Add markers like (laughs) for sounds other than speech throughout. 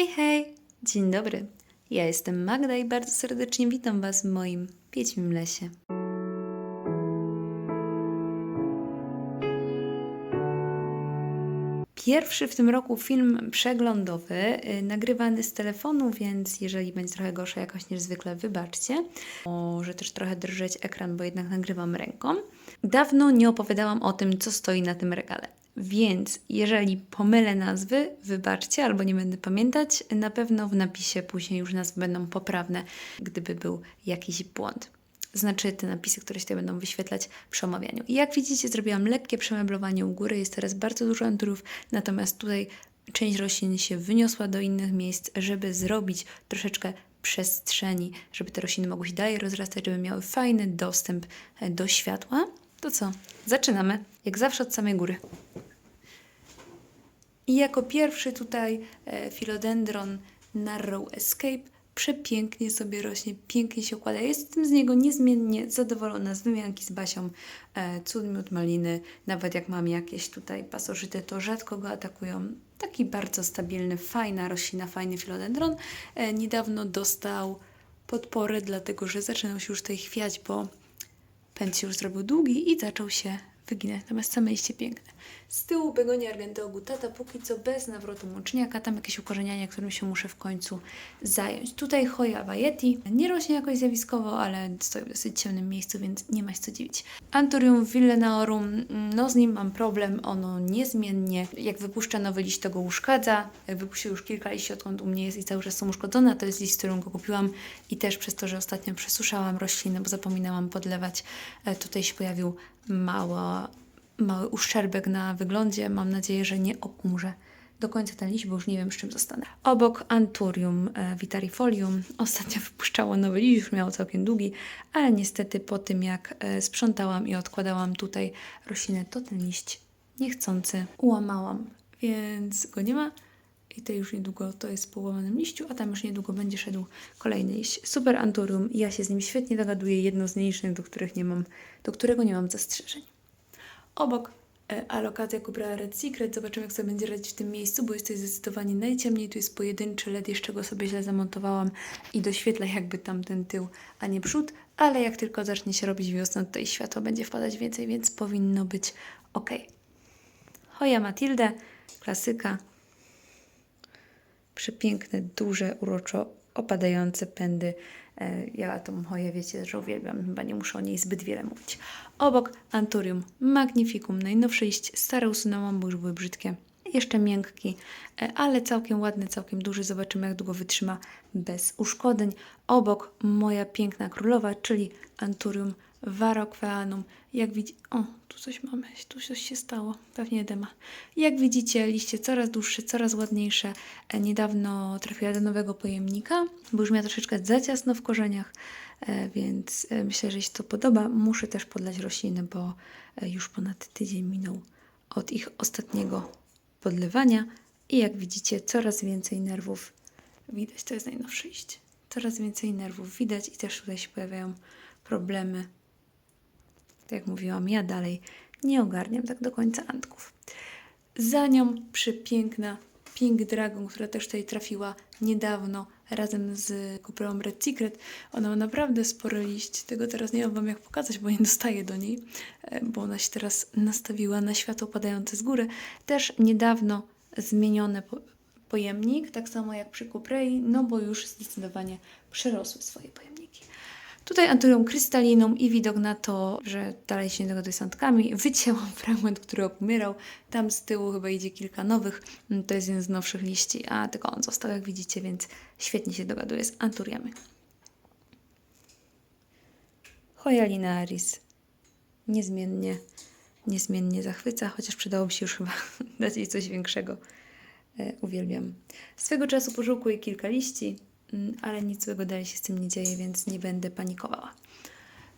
Hej, hej! Dzień dobry. Ja jestem Magda i bardzo serdecznie witam Was w moim Wiedźmim Lesie. Pierwszy w tym roku film przeglądowy, y, nagrywany z telefonu, więc jeżeli będzie trochę gorsza jakoś niż zwykle, wybaczcie. Może też trochę drżeć ekran, bo jednak nagrywam ręką. Dawno nie opowiadałam o tym, co stoi na tym regale. Więc jeżeli pomylę nazwy, wybaczcie albo nie będę pamiętać, na pewno w napisie później już nazwy będą poprawne, gdyby był jakiś błąd. Znaczy te napisy, które się tutaj będą wyświetlać przy omawianiu. I jak widzicie, zrobiłam lekkie przemeblowanie u góry, jest teraz bardzo dużo anturów, natomiast tutaj część roślin się wyniosła do innych miejsc, żeby zrobić troszeczkę przestrzeni, żeby te rośliny mogły się dalej rozrastać, żeby miały fajny dostęp e, do światła. To co? Zaczynamy. Jak zawsze od samej góry. I jako pierwszy tutaj e, Philodendron Narrow Escape przepięknie sobie rośnie, pięknie się układa. Jestem z niego niezmiennie zadowolona, z wymianki z Basią, e, cud miód maliny. Nawet jak mam jakieś tutaj pasożyty, to rzadko go atakują. Taki bardzo stabilny, fajna roślina, fajny Philodendron. E, niedawno dostał podporę, dlatego że zaczynał się już tutaj chwiać, bo pęd się już zrobił długi i zaczął się wyginać. Natomiast same liście piękne. Z tyłu begonia argenteogutata, póki co bez nawrotu mączniaka, tam jakieś ukorzenianie, którym się muszę w końcu zająć. Tutaj Hoya vajeti, nie rośnie jakoś zjawiskowo, ale stoi w dosyć ciemnym miejscu, więc nie ma się co dziwić. Anthurium villenaorum, no z nim mam problem, ono niezmiennie, jak wypuszcza nowy liść, to go uszkadza. Wypuścił już kilka liści, odkąd u mnie jest i cały czas są uszkodzone, to jest liść, którym go kupiłam i też przez to, że ostatnio przesuszałam rośliny, bo zapominałam podlewać, e, tutaj się pojawił mała, mały uszczerbek na wyglądzie. Mam nadzieję, że nie obumrze do końca ten liść, bo już nie wiem, z czym zostanę. Obok Anturium e, vitarifolium ostatnio (laughs) wypuszczało nowy liść, już miało całkiem długi, ale niestety po tym, jak e, sprzątałam i odkładałam tutaj roślinę, to ten liść niechcący ułamałam, więc go nie ma. I to już niedługo to jest w połamanym liściu, a tam już niedługo będzie szedł kolejny liść. Super Anturium, ja się z nim świetnie dogaduję, jedno z nielicznych, do, których nie mam, do którego nie mam zastrzeżeń. Obok e, alokacja Cupra Red Secret. Zobaczymy, jak sobie będzie radzić w tym miejscu, bo jest tutaj zdecydowanie najciemniej. Tu jest pojedynczy LED, jeszcze go sobie źle zamontowałam i doświetla jakby tam ten tył, a nie przód. Ale jak tylko zacznie się robić wiosna, tutaj światło będzie wpadać więcej, więc powinno być ok. Hoja Matilde, klasyka. Przepiękne, duże, uroczo opadające pędy. E, Ja tą choję, wiecie, że uwielbiam, chyba nie muszę o niej zbyt wiele mówić. Obok Anturium Magnificum, najnowszy liść, stare usunęłam, bo już były brzydkie. Jeszcze miękki, e, ale całkiem ładny, całkiem duży. Zobaczymy, jak długo wytrzyma bez uszkodzeń. Obok moja piękna królowa, czyli Anturium Varroqueanum. Jak widzicie, o, tu coś mamy, tu coś się stało, pewnie dema. Jak widzicie, liście coraz dłuższe, coraz ładniejsze. E, Niedawno trafiła do nowego pojemnika, bo już miała troszeczkę za ciasno w korzeniach, e, więc e, myślę, że jeśli to podoba, muszę też podlać rośliny, bo już ponad tydzień minął od ich ostatniego podlewania i jak widzicie, coraz więcej nerwów widać. To jest najnowszy liść. Coraz więcej nerwów widać i też tutaj się pojawiają problemy tak jak mówiłam, ja dalej nie ogarniam tak do końca antków. Za nią przepiękna Pink Dragon, która też tutaj trafiła niedawno razem z Cuprą Red Secret. Ona ma naprawdę spory liść. Tego teraz nie mam Wam jak pokazać, bo nie dostaję do niej, e, bo ona się teraz nastawiła na światło padające z góry. Też niedawno zmieniony po- pojemnik, tak samo jak przy Cuprei, no bo już zdecydowanie przerosły swoje pojemniki. Tutaj Anturium krystaliną i widok na to, że dalej się nie dogaduje z antkami. Wycięłam fragment, który obumierał. Tam z tyłu chyba idzie kilka nowych. Mm, To jest jeden z nowszych liści, a tylko on został, jak widzicie, więc świetnie się dogaduje z anturiami. Hoya linearis niezmiennie, niezmiennie zachwyca, chociaż przydałoby się już chyba (laughs) dać jej coś większego. E, uwielbiam. Swego czasu pożółkuję kilka liści, ale nic złego dalej się z tym nie dzieje, więc nie będę panikowała.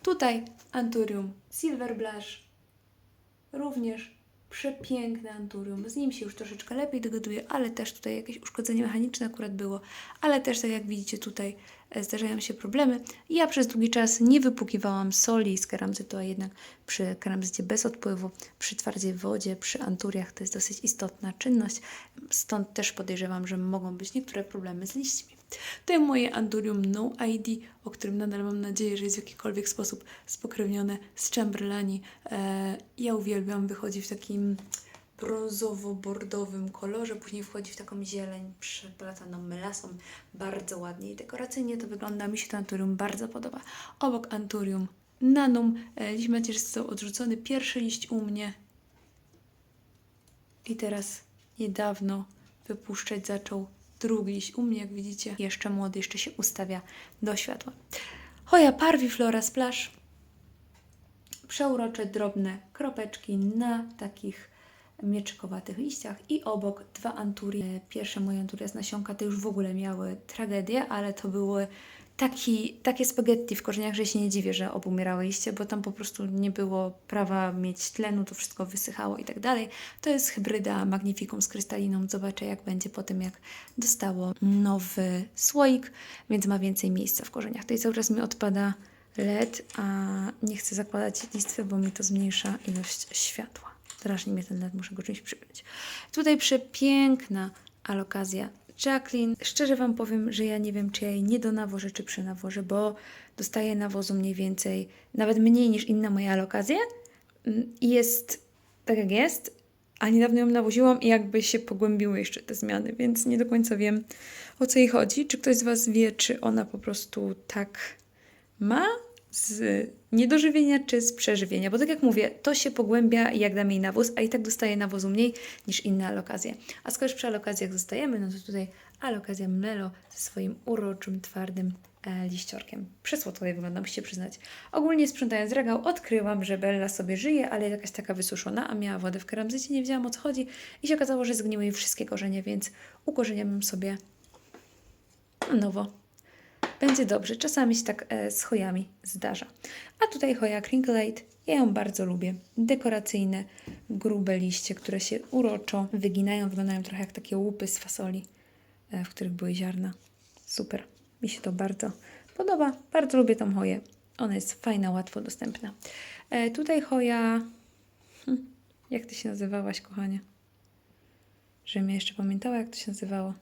Tutaj Anturium Silver Blush, również przepiękne Anturium. Z nim się już troszeczkę lepiej dogaduję, ale też tutaj jakieś uszkodzenie mechaniczne akurat było, ale też tak jak widzicie tutaj e, zdarzają się problemy. Ja przez długi czas nie wypłukiwałam soli z keramzytu, a jednak przy keramzycie bez odpływu, przy twardej wodzie, przy anturiach to jest dosyć istotna czynność. Stąd też podejrzewam, że mogą być niektóre problemy z liśćmi. To jest moje Anturium No ID, o którym nadal mam nadzieję, że jest w jakikolwiek sposób spokrewnione z Chamberlaini. E, ja uwielbiam, wychodzi w takim brązowo-bordowym kolorze, później wchodzi w taką zieleń przeplataną melasą, bardzo ładnie i dekoracyjnie to wygląda, mi się to Anturium bardzo podoba. Obok Anturium Nanum, e, liść macierzysty został odrzucony, pierwszy liść u mnie i teraz niedawno wypuszczać zaczął drugi liść u mnie, jak widzicie, jeszcze młody, jeszcze się ustawia do światła. Hoja parviflora splash, przeurocze, drobne kropeczki na takich mieczykowatych liściach i obok dwa anturie. Pierwsze moje anturie z nasionka te już w ogóle miały tragedię, ale to były taki, takie spaghetti w korzeniach, że się nie dziwię, że obumierały liście, bo tam po prostu nie było prawa mieć tlenu, to wszystko wysychało i tak dalej. To jest hybryda Magnificum z krystaliną. Zobaczę, jak będzie po tym, jak dostało nowy słoik, więc ma więcej miejsca w korzeniach. Tutaj cały czas mi odpada LED, a nie chcę zakładać listwy, bo mi to zmniejsza ilość światła. Strasznie mnie ten LED, muszę go czymś przypiąć. Tutaj przepiękna alokazja Jacqueline. Szczerze Wam powiem, że ja nie wiem, czy ja jej nie donawożę, czy przenawożę, bo dostaję nawozu mniej więcej, nawet mniej niż inne moje alokazje Mm, i jest tak jak jest, a niedawno ją nawoziłam i jakby się pogłębiły jeszcze te zmiany, więc nie do końca wiem o co jej chodzi. Czy ktoś z Was wie, czy ona po prostu tak ma z niedożywienia czy z przeżywienia, bo tak jak mówię, to się pogłębia jak dam jej nawóz, a i tak dostaje nawozu mniej niż inne alokazje. A skoro już przy alokazjach zostajemy, no to tutaj alokazja Melo ze swoim uroczym, twardym e, liściorkiem. Przesłodko tutaj wygląda, musicie przyznać. Ogólnie sprzątając regał, odkryłam, że Bella sobie żyje, ale jakaś taka wysuszona, a miała wodę w keramzycie, nie wiedziałam o co chodzi i się okazało, że zgniły jej wszystkie korzenie, więc ukorzeniam sobie na nowo będzie dobrze. Czasami się tak e, z chojami zdarza. A tutaj choja Crinklate, ja ją bardzo lubię. Dekoracyjne, grube liście, które się uroczo wyginają, wyglądają trochę jak takie łupy z fasoli, e, w których były ziarna. Super. Mi się to bardzo podoba. Bardzo lubię tą choję. Ona jest fajna, łatwo dostępna. E, tutaj choja... Hm, jak ty się nazywałaś, kochanie? Żebym ja jeszcze pamiętała, jak to się nazywało.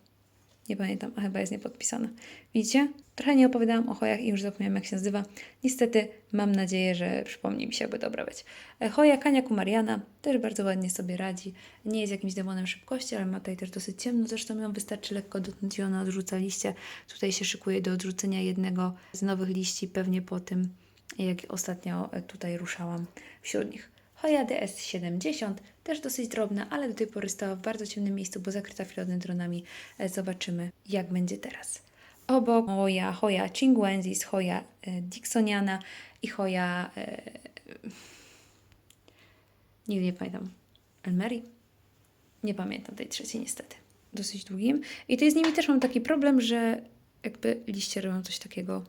Nie pamiętam, a chyba jest niepodpisana. Widzicie? Trochę nie opowiadałam o chojach i już zapomniałam, jak się nazywa. Niestety mam nadzieję, że przypomni mi się, jakby dobra być. E, Choja Kania Kumariana też bardzo ładnie sobie radzi. Nie jest jakimś demonem szybkości, ale ma tutaj też dosyć ciemno. Zresztą ją wystarczy lekko dotknąć i ona odrzuca liście. Tutaj się szykuje do odrzucenia jednego z nowych liści, pewnie po tym, jak ostatnio e, tutaj ruszałam wśród nich. Hoja DS70, też dosyć drobna, ale do tej pory stała w bardzo ciemnym miejscu, bo zakryta filodendronami. E, Zobaczymy, jak będzie teraz. Obok Hoja, Hoja Chinguensis, Hoja e, Dixoniana i Hoja... E, nigdy nie pamiętam. Elmeri? Nie pamiętam tej trzeciej niestety. Dosyć długim. I tutaj z nimi też mam taki problem, że jakby liście robią coś takiego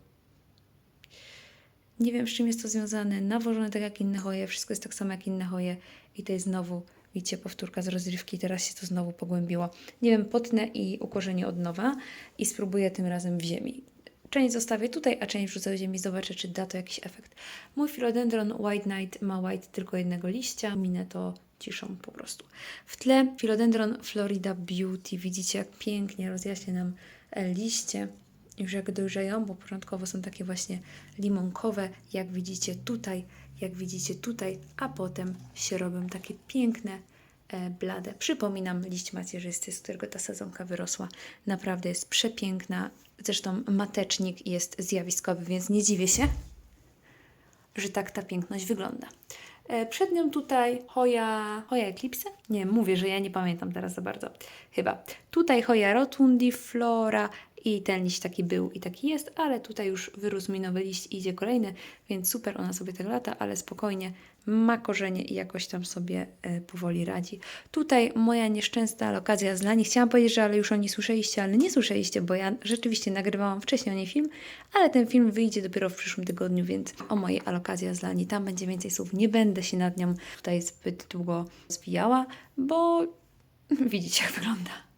nie wiem, z czym jest to związane. Nawożone tak jak inne choje, wszystko jest tak samo jak inne choje. I to jest znowu, widzicie, powtórka z rozrywki. Teraz się to znowu pogłębiło. Nie wiem, potnę i ukorzenię od nowa i spróbuję tym razem w ziemi. Część zostawię tutaj, a część wrzucę w ziemi. Zobaczę, czy da to jakiś efekt. Mój philodendron White Knight ma white tylko jednego liścia. Minę to ciszą po prostu. W tle philodendron Florida Beauty. Widzicie, jak pięknie rozjaśnia nam e, liście już jak dojrzeją, bo początkowo są takie właśnie limonkowe, jak widzicie tutaj, jak widzicie tutaj, a potem się robią takie piękne, e, blade. Przypominam liść macierzysty, z którego ta sadzonka wyrosła. Naprawdę jest przepiękna. Zresztą matecznik jest zjawiskowy, więc nie dziwię się, że tak ta piękność wygląda. E, Przed nią tutaj Hoja, Hoja Eclipse? Nie, mówię, że ja nie pamiętam teraz za bardzo. Chyba. Tutaj Hoja Rotundiflora i ten liść taki był i taki jest, ale tutaj już wyrósł mi nowy liść i idzie kolejny, więc super, ona sobie tak lata, ale spokojnie, ma korzenie i jakoś tam sobie e, powoli radzi. Tutaj moja nieszczęsna okazja z Lani. Chciałam powiedzieć, że ale już o niej słyszeliście, ale nie słyszeliście, bo ja rzeczywiście nagrywałam wcześniej o niej film, ale ten film wyjdzie dopiero w przyszłym tygodniu, więc o mojej alokazji z Lani. Tam będzie więcej słów. Nie będę się nad nią tutaj zbyt długo zwijała, bo (laughs) widzicie jak wygląda.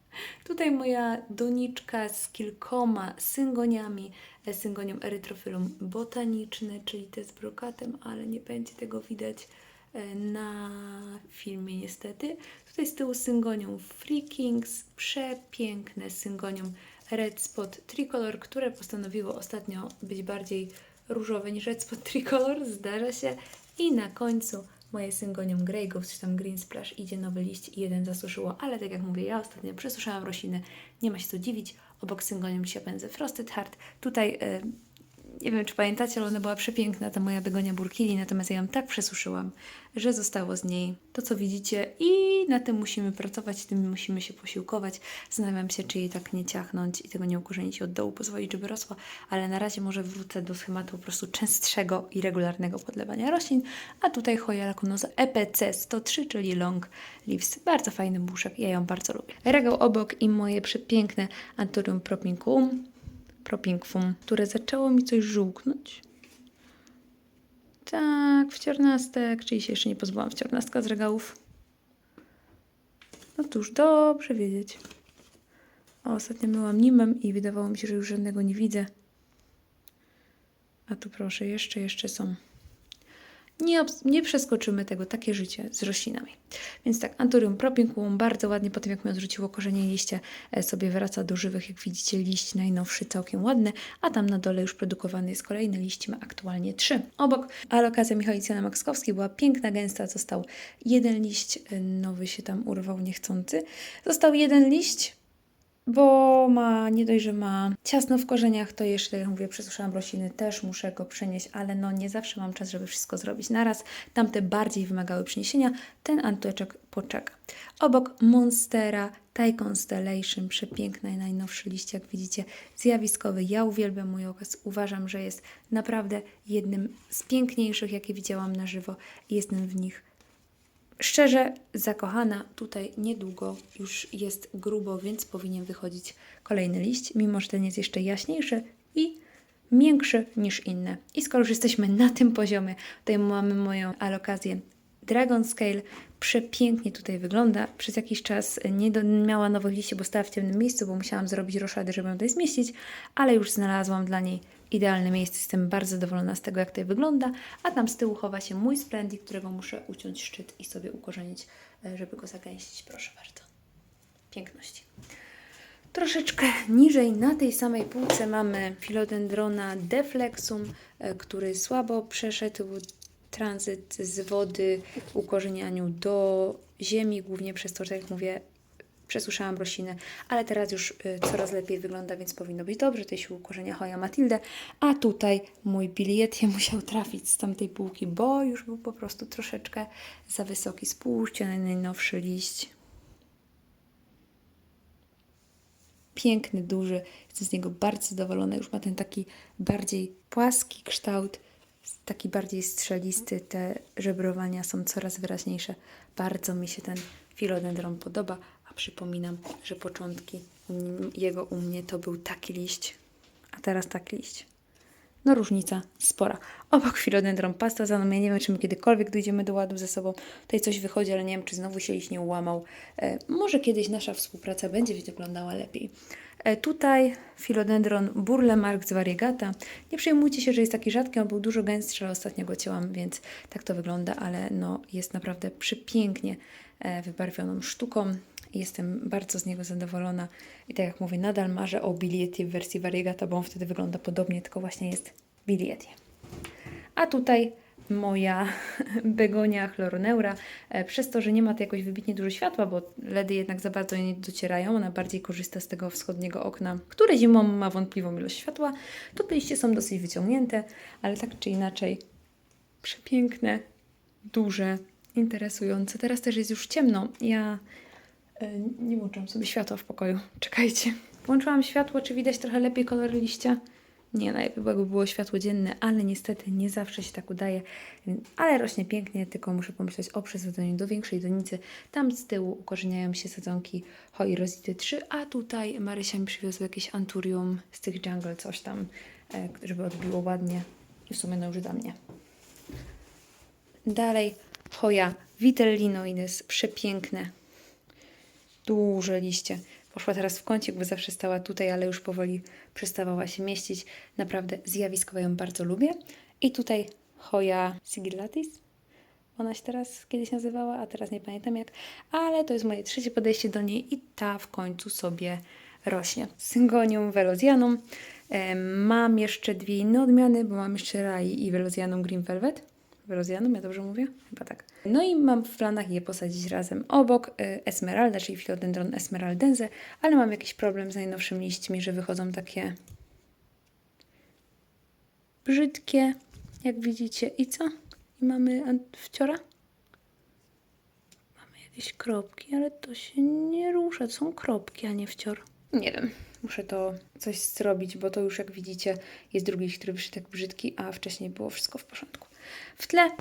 Tutaj moja doniczka z kilkoma syngoniami, e, syngonią erytrofilum botaniczny, czyli te z brokatem, ale nie będzie tego widać e, na filmie niestety. Tutaj z tyłu syngonią Free Kings, przepiękne syngonią Red Spot Tricolor, które postanowiło ostatnio być bardziej różowe niż Red Spot Tricolor, zdarza się. I na końcu moje syngonium Grey Ghost, czy tam Green Splash, idzie nowy liść i jeden zasuszyło, ale tak jak mówię, ja ostatnio przesuszałam rośliny, nie ma się co dziwić. Obok syngonium się pędzę Frosted Heart. Tutaj, e, nie wiem czy pamiętacie, ale ona była przepiękna, ta moja begonia burkili, natomiast ja ją tak przesuszyłam, że zostało z niej to, co widzicie i na tym musimy pracować, tym musimy się posiłkować. Zastanawiam się, czy jej tak nie ciachnąć i tego nie ukorzenić od dołu, pozwolić, żeby rosła, ale na razie może wrócę do schematu po prostu częstszego i regularnego podlewania roślin, a tutaj Hoya lacunosa EPC 103, czyli Long Leaves. Bardzo fajny buszek, ja ją bardzo lubię. Regał obok i moje przepiękne Anthurium propinquum, propinquum, które zaczęło mi coś żółknąć. Tak, wciornastek, czyli się jeszcze nie pozbyłam wciornastka z regałów. No cóż, dobrze wiedzieć. Ostatnio myłam nimem i wydawało mi się, że już żadnego nie widzę. A tu proszę, jeszcze, jeszcze są. Nie, nie przeskoczymy tego, takie życie z roślinami. Więc tak, Anthurium propinquum bardzo ładnie po tym, jak mi odrzuciło korzenie liście, sobie wraca do żywych. Jak widzicie, liść najnowszy, całkiem ładny, a tam na dole już produkowany jest kolejny liść, ma aktualnie trzy. Obok alokacja Michalicjana Makskowskiej była piękna, gęsta, został jeden liść, e, nowy się tam urwał niechcący. Został jeden liść, bo ma, nie dość, że ma ciasno w korzeniach, to jeszcze, jak mówię, przesuszałam rośliny, też muszę go przenieść, ale no nie zawsze mam czas, żeby wszystko zrobić naraz. Tamte bardziej wymagały przeniesienia, ten antyczek poczeka. Obok Monstera, Thai Constellation, przepiękna i najnowszy liść, jak widzicie, zjawiskowy. Ja uwielbiam mój okaz, uważam, że jest naprawdę jednym z piękniejszych, jakie widziałam na żywo i jestem w nich szczerze zakochana. Tutaj niedługo już jest grubo, więc powinien wychodzić kolejny liść, mimo że ten jest jeszcze jaśniejszy i miększy niż inne. I skoro już jesteśmy na tym poziomie, tutaj mamy moją alokację Dragon Scale. Przepięknie tutaj wygląda. Przez jakiś czas nie do, miała nowych liści, bo stała w ciemnym miejscu, bo musiałam zrobić roszady, żeby ją tutaj zmieścić, ale już znalazłam dla niej idealne miejsce. Jestem bardzo zadowolona z tego, jak tutaj wygląda. A tam z tyłu chowa się mój Splendid, którego muszę uciąć szczyt i sobie ukorzenić, e, żeby go zagęścić. Proszę bardzo. Piękności. Troszeczkę niżej na tej samej półce mamy Philodendrona deflexum, e, który słabo przeszedł tranzyt z wody ukorzenianiu do ziemi, głównie przez to, że jak mówię, przesuszałam rośliny, ale teraz już y, coraz lepiej wygląda, więc powinno być dobrze. Tutaj się ukorzenia Hoja Matilde, a tutaj mój biliet je musiał trafić z tamtej półki, bo już był po prostu troszeczkę za wysoki. Spójrzcie na najnowszy liść. piękny, duży. Jestem z niego bardzo zadowolona. Już ma ten taki bardziej płaski kształt, taki bardziej strzelisty. Te żebrowania są coraz wyraźniejsze. Bardzo mi się ten filodendron podoba. Przypominam, że początki jego u mnie to był taki liść, a teraz taki liść. No różnica spora. Obok filodendron pasta za. Ja nie wiem, czy my kiedykolwiek dojdziemy do ładu ze sobą. Tutaj coś wychodzi, ale nie wiem, czy znowu się liść nie ułamał. E, może kiedyś nasza współpraca będzie wyglądała lepiej. E, tutaj filodendron Burle Marx variegata. Nie przejmujcie się, że jest taki rzadki, on był dużo gęstszy, ale ostatnio go cięłam, więc tak to wygląda, ale no, jest naprawdę przepięknie e, wybarwioną sztuką. Jestem bardzo z niego zadowolona i tak jak mówię, nadal marzę o bilietie w wersji variegata, bo on wtedy wygląda podobnie, tylko właśnie jest bilietie. A tutaj moja (laughs) begonia chloroneura, e, przez to, że nie ma tu jakoś wybitnie dużo światła, bo LEDy jednak za bardzo nie docierają, ona bardziej korzysta z tego wschodniego okna, które zimą ma wątpliwą ilość światła, to te liście są dosyć wyciągnięte, ale tak czy inaczej przepiękne, duże, interesujące. Teraz też jest już ciemno. Ja nie włączam sobie światła w pokoju. Czekajcie. Włączyłam światło, czy widać trochę lepiej kolor liścia? Nie, najlepiej jakby było światło dzienne, ale niestety nie zawsze się tak udaje. Ale rośnie pięknie, tylko muszę pomyśleć o przesadzeniu do większej donicy. Tam z tyłu ukorzeniają się sadzonki Hoi Rosity 3, a tutaj Marysia mi przywiozła jakieś anturium z tych jungle, coś tam, e, żeby odbiło ładnie. I w sumie no już dla mnie. Dalej Hoja Vitellinoides, przepiękne, duże liście, Poszła teraz w kącik, bo zawsze stała tutaj, ale już powoli przestawała się mieścić. Naprawdę zjawiskowo ją bardzo lubię. I tutaj Hoya sigillatis. Ona się teraz kiedyś nazywała, a teraz nie pamiętam jak. Ale to jest moje trzecie podejście do niej i ta w końcu sobie rośnie. Syngonium velocianum. Em, Mam jeszcze dwie inne odmiany, bo mam jeszcze Rai i velocianum green velvet. Velocianum, ja dobrze mówię? Chyba tak. No i mam w planach je posadzić razem obok y, Esmeralda, czyli Philodendron esmeraldense, ale mam jakiś problem z najnowszymi liśćmi, że wychodzą takie brzydkie, jak widzicie. I co? I mamy wciora? Mamy jakieś kropki, ale to się nie rusza. To są kropki, a nie wcior. Nie wiem. Muszę to coś zrobić, bo to już jak widzicie jest drugi który wyszedł tak brzydki, a wcześniej było wszystko w porządku. W tle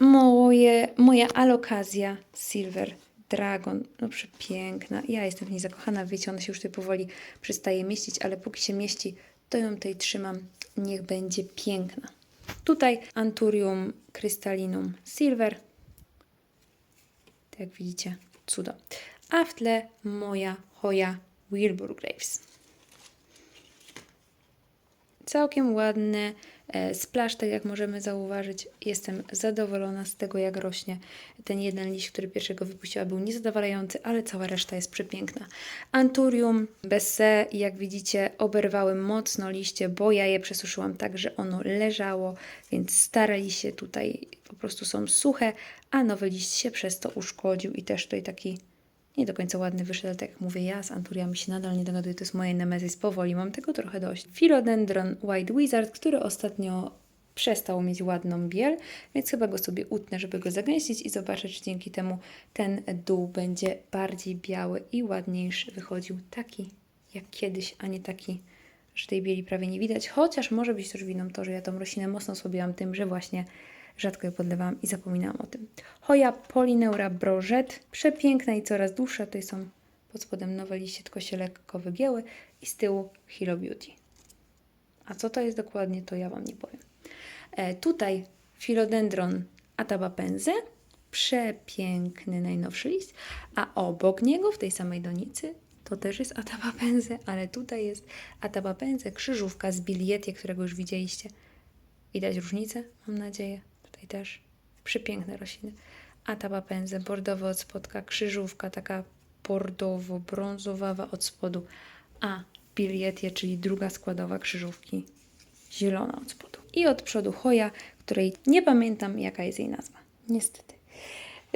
moje, moja alokazja Silver Dragon. No przepiękna. Ja jestem w niej zakochana. Wiecie, ona się już tutaj powoli przestaje mieścić, ale póki się mieści, to ją tutaj trzymam. Niech będzie piękna. Tutaj Anturium Crystallinum Silver. Tak jak widzicie, cudo. A w tle moja Hoya Wilbur Graves. Całkiem ładny e, splash, tak jak możemy zauważyć. Jestem zadowolona z tego, jak rośnie. Ten jeden liść, który pierwszego wypuściła, był niezadowalający, ale cała reszta jest przepiękna. Anturium Besse, jak widzicie, oberwały mocno liście, bo ja je przesuszyłam tak, że ono leżało, więc stare liście tutaj po prostu są suche, a nowy liść się przez to uszkodził i też tutaj taki nie do końca ładny wyszedł, tak jak mówię, ja z anturiami się nadal nie dogaduję, to jest moje nemezis, powoli mam tego trochę dość. Philodendron White Wizard, który ostatnio przestał mieć ładną biel, więc chyba go sobie utnę, żeby go zagęścić i zobaczę, czy dzięki temu ten dół będzie bardziej biały i ładniejszy wychodził, taki jak kiedyś, a nie taki, że tej bieli prawie nie widać, chociaż może być też winą to, że ja tą roślinę mocno osłabiłam tym, że właśnie rzadko je podlewałam i zapominałam o tym. Hoja Polineura Brożet, przepiękna i coraz dłuższa. Tutaj są pod spodem nowe liście, tylko się lekko wygięły i z tyłu Hilo Beauty. A co to jest dokładnie, to ja Wam nie powiem. E, tutaj Philodendron atabapense, przepiękny najnowszy list, a obok niego w tej samej donicy to też jest atabapense, ale tutaj jest atabapense krzyżówka z bilietie, którego już widzieliście. Widać różnicę, mam nadzieję. Tutaj też przepiękne rośliny. Atabapense, bordowy od spodka, krzyżówka taka bordowo-brązowawa od spodu, a bilietie, czyli druga składowa krzyżówki, zielona od spodu. I od przodu choja, której nie pamiętam jaka jest jej nazwa. Niestety.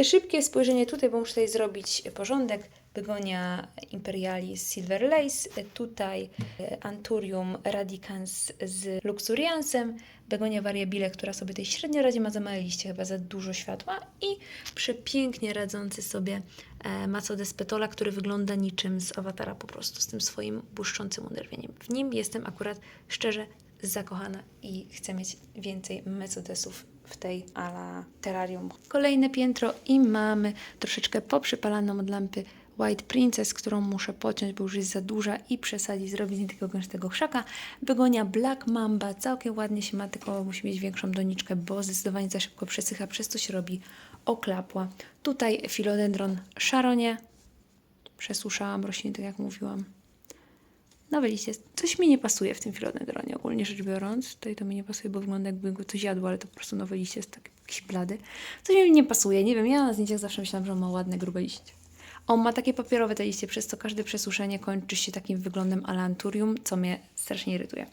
Szybkie spojrzenie tutaj, bo muszę tutaj zrobić porządek. Begonia Imperialis Silver Lace, tutaj e, Anturium radicans z Luxuriansem, Begonia Variabile, która sobie tej średnio radzi, ma za małe liście, chyba za dużo światła i przepięknie radzący sobie e, Macodes Petola, który wygląda niczym z awatara po prostu, z tym swoim błyszczącym unerwieniem. W nim jestem akurat szczerze zakochana i chcę mieć więcej Mecodesów w tej ala terrarium. Kolejne piętro i mamy troszeczkę poprzypalaną od lampy White Princess, którą muszę pociąć, bo już jest za duża i przesadzić, zrobić z takiego gęstego krzaka. Begonia Black Mamba całkiem ładnie się ma, tylko musi mieć większą doniczkę, bo zdecydowanie za szybko przesycha, przez to się robi oklapła. Tutaj Philodendron Sharonie. Przesuszałam rośliny, tak jak mówiłam. Nowe liście. Coś mi nie pasuje w tym filodendronie, ogólnie rzecz biorąc. Tutaj to mi nie pasuje, bo wygląda jakby go coś jadło, ale to po prostu nowe liście jest tak jakiś blady. Coś mi nie pasuje, nie wiem, ja na zdjęciach zawsze myślałam, że on ma ładne, grube liście. On ma takie papierowe te liście, przez co każde przesuszenie kończy się takim wyglądem alanturium, co mnie strasznie irytuje.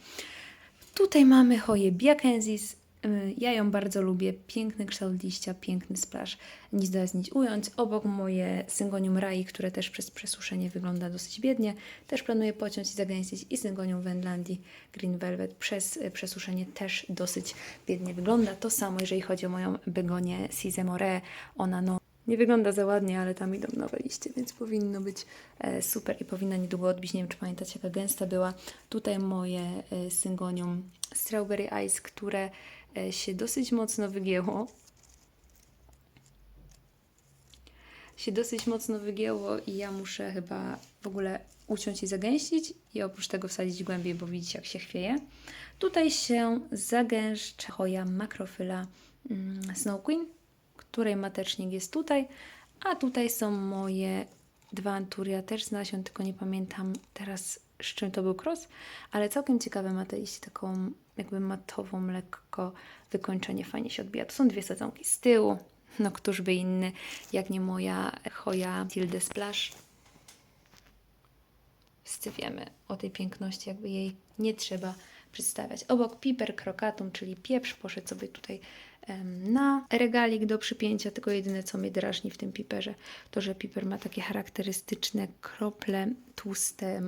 Tutaj mamy choję Biakensis. Y, Ja ją bardzo lubię. Piękny kształt liścia, piękny splash. Nic dać nic ująć. Obok moje Syngonium Rai, które też przez przesuszenie wygląda dosyć biednie. Też planuję pociąć i zagęścić. I Syngonium Wendlandii Green Velvet przez y, przesuszenie też dosyć biednie wygląda. To samo, jeżeli chodzi o moją begonię Sizemore. Ona no nie wygląda za ładnie, ale tam idą nowe liście, więc powinno być e, super i powinna niedługo odbić. Nie wiem, czy pamiętacie, jaka gęsta była. Tutaj moje e, syngonium Strawberry Ice, które e, się dosyć mocno wygięło. Się dosyć mocno wygięło i ja muszę chyba w ogóle uciąć i zagęścić i oprócz tego wsadzić głębiej, bo widzicie, jak się chwieje. Tutaj się zagęszcza choja makrofyla mm, Snow Queen, której matecznik jest tutaj, a tutaj są moje dwa Anturia, też z nasion, tylko nie pamiętam teraz z czym to był cross, ale całkiem ciekawe ma te liście, taką jakby matową, lekko wykończenie, fajnie się odbija. To są dwie sadzonki z tyłu, no któż by inny, jak nie moja Hoja Tilde Splash. Wszyscy wiemy o tej piękności, jakby jej nie trzeba przedstawiać. Obok piper krokatum, czyli pieprz, poszedł sobie tutaj na regalik do przypięcia, tylko jedyne co mnie drażni w tym piperze, to że piper ma takie charakterystyczne krople tłuste,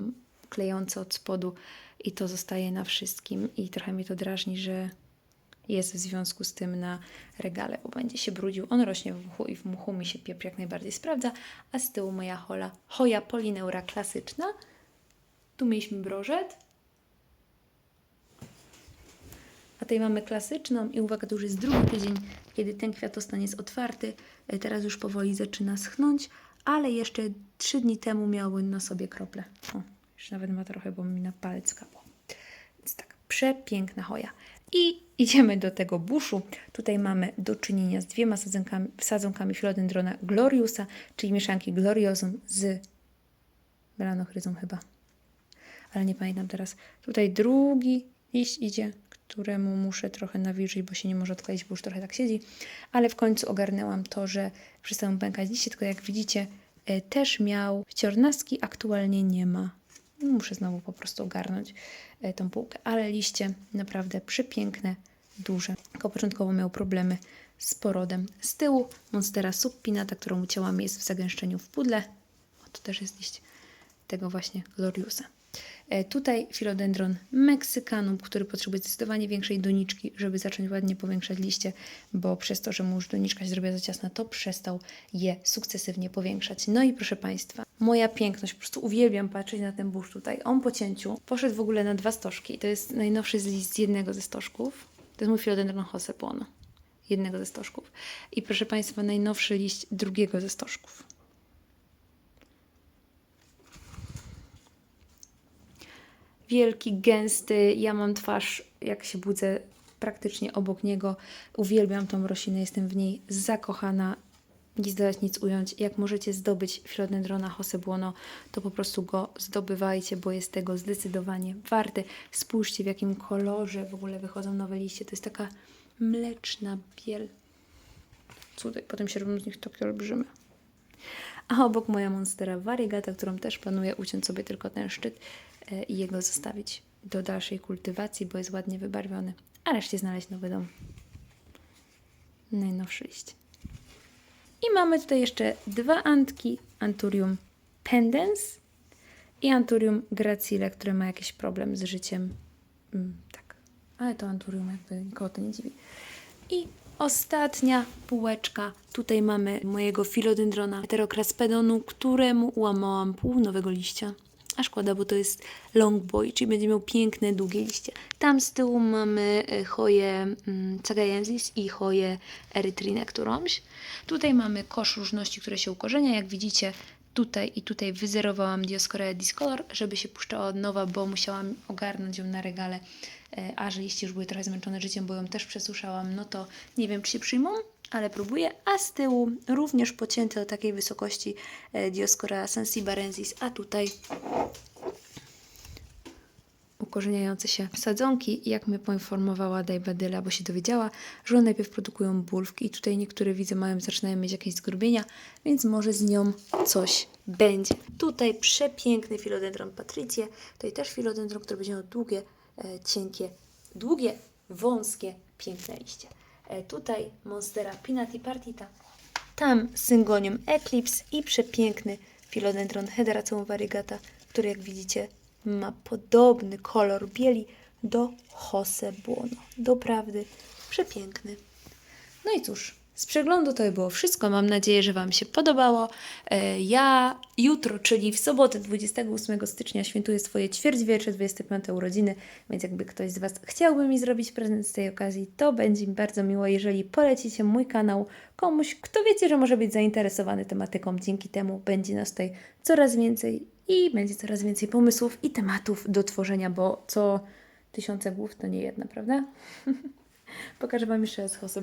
klejące od spodu i to zostaje na wszystkim i trochę mnie to drażni, że jest w związku z tym na regale, bo będzie się brudził. On rośnie w mchu i w mchu mi się pieprz jak najbardziej sprawdza, a z tyłu moja hola, hoja polineura klasyczna. Tu mieliśmy brożet, a tutaj mamy klasyczną i uwaga, to już jest drugi tydzień, kiedy ten kwiatostan jest otwarty. E, Teraz już powoli zaczyna schnąć, ale jeszcze trzy dni temu miały na sobie krople. O, już nawet ma trochę, bo mi na palec kapło. Więc tak, przepiękna hoja. I idziemy do tego buszu. Tutaj mamy do czynienia z dwiema sadzonkami, sadzonkami Philodendrona gloriusa, czyli mieszanki gloriosum z melanochryzą chyba. Ale nie pamiętam teraz. Tutaj drugi liść idzie, któremu muszę trochę nawilżyć, bo się nie może odkleić, bo już trochę tak siedzi. Ale w końcu ogarnęłam to, że przestaną pękać liście, tylko jak widzicie, e, też miał wciornastki, aktualnie nie ma. Muszę znowu po prostu ogarnąć e, tą półkę. Ale liście naprawdę przepiękne, duże. Tylko początkowo miał problemy z porodem. Z tyłu Monstera subpinata, którą ucięłam, jest w zagęszczeniu w pudle. O, to też jest liść tego właśnie Gloriusa. E, Tutaj Philodendron meksykanum, który potrzebuje zdecydowanie większej doniczki, żeby zacząć ładnie powiększać liście, bo przez to, że mu już doniczka się zrobiła za ciasna, to przestał je sukcesywnie powiększać. No i proszę Państwa, moja piękność, po prostu uwielbiam patrzeć na ten burz tutaj. On po cięciu poszedł w ogóle na dwa stożki. To jest najnowszy z list z jednego ze stożków. To jest mój Philodendron Jose Płono. Jednego ze stożków. I proszę Państwa, najnowszy liść drugiego ze stożków. Wielki, gęsty. Ja mam twarz, jak się budzę praktycznie obok niego. Uwielbiam tą roślinę, jestem w niej zakochana. Nie zdać nic ująć. Jak możecie zdobyć Philodendrona Hosebłono, to po prostu go zdobywajcie, bo jest tego zdecydowanie warty. Spójrzcie, w jakim kolorze w ogóle wychodzą nowe liście. To jest taka mleczna biel. Cudek. Potem się robią z nich takie olbrzymy. A obok moja monstera variegata, którą też planuję uciąć sobie tylko ten szczyt i jego zostawić do dalszej kultywacji, bo jest ładnie wybarwiony. A reszcie znaleźć nowy dom. Najnowszy liść. I mamy tutaj jeszcze dwa antki. Anturium pendens i Anturium gracile, które ma jakiś problem z życiem. Mm, tak, ale to Anturium jakby nikogo to nie dziwi. I ostatnia półeczka. Tutaj mamy mojego Philodendrona heterokraspedonu, któremu ułamałam pół nowego liścia. A szkoda, bo to jest long boy, czyli będzie miał piękne, długie liście. Tam z tyłu mamy e, choję mm, cagajensis i choję erytrinę którąś. Tutaj mamy kosz różności, które się ukorzenia. Jak widzicie, tutaj i tutaj wyzerowałam Dioscorea Discolor, żeby się puszczała od nowa, bo musiałam ogarnąć ją na regale. E, A że liście już były trochę zmęczone życiem, bo ją też przesuszałam, no to nie wiem, czy się przyjmą, ale próbuję. A z tyłu również pocięte do takiej wysokości e, Dioscorea sensibarensis, a tutaj ukorzeniające się sadzonki, jak mnie poinformowała Dajbadyla, bo się dowiedziała, że one najpierw produkują bulwki i tutaj niektóre widzę mają, zaczynają mieć jakieś zgrubienia, więc może z nią coś będzie. Tutaj przepiękny filodendron Patricie, tutaj też filodendron, który będzie miał długie, e, cienkie, długie, wąskie, piękne liście. E, tutaj Monstera Pinati Partita, tam Syngonium Eclipse i przepiękny Philodendron Hederaceum variegata, który jak widzicie ma podobny kolor bieli do Jose Buono. Doprawdy przepiękny. No i cóż, z przeglądu to by było wszystko. Mam nadzieję, że Wam się podobało. E, Ja jutro, czyli w sobotę 28 stycznia świętuję swoje ćwierćwiecze, 25 urodziny, więc jakby ktoś z Was chciałby mi zrobić prezent z tej okazji, to będzie mi bardzo miło, jeżeli polecicie mój kanał komuś, kto wiecie, że może być zainteresowany tematyką. Dzięki temu będzie nas tutaj coraz więcej i będzie coraz więcej pomysłów i tematów do tworzenia, bo co tysiące głów to nie jedna, prawda? (laughs) Pokażę Wam jeszcze raz Jose.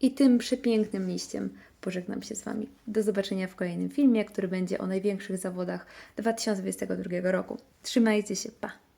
I tym przepięknym liściem pożegnam się z Wami. Do zobaczenia w kolejnym filmie, który będzie o największych zawodach 2022 roku. Trzymajcie się, pa!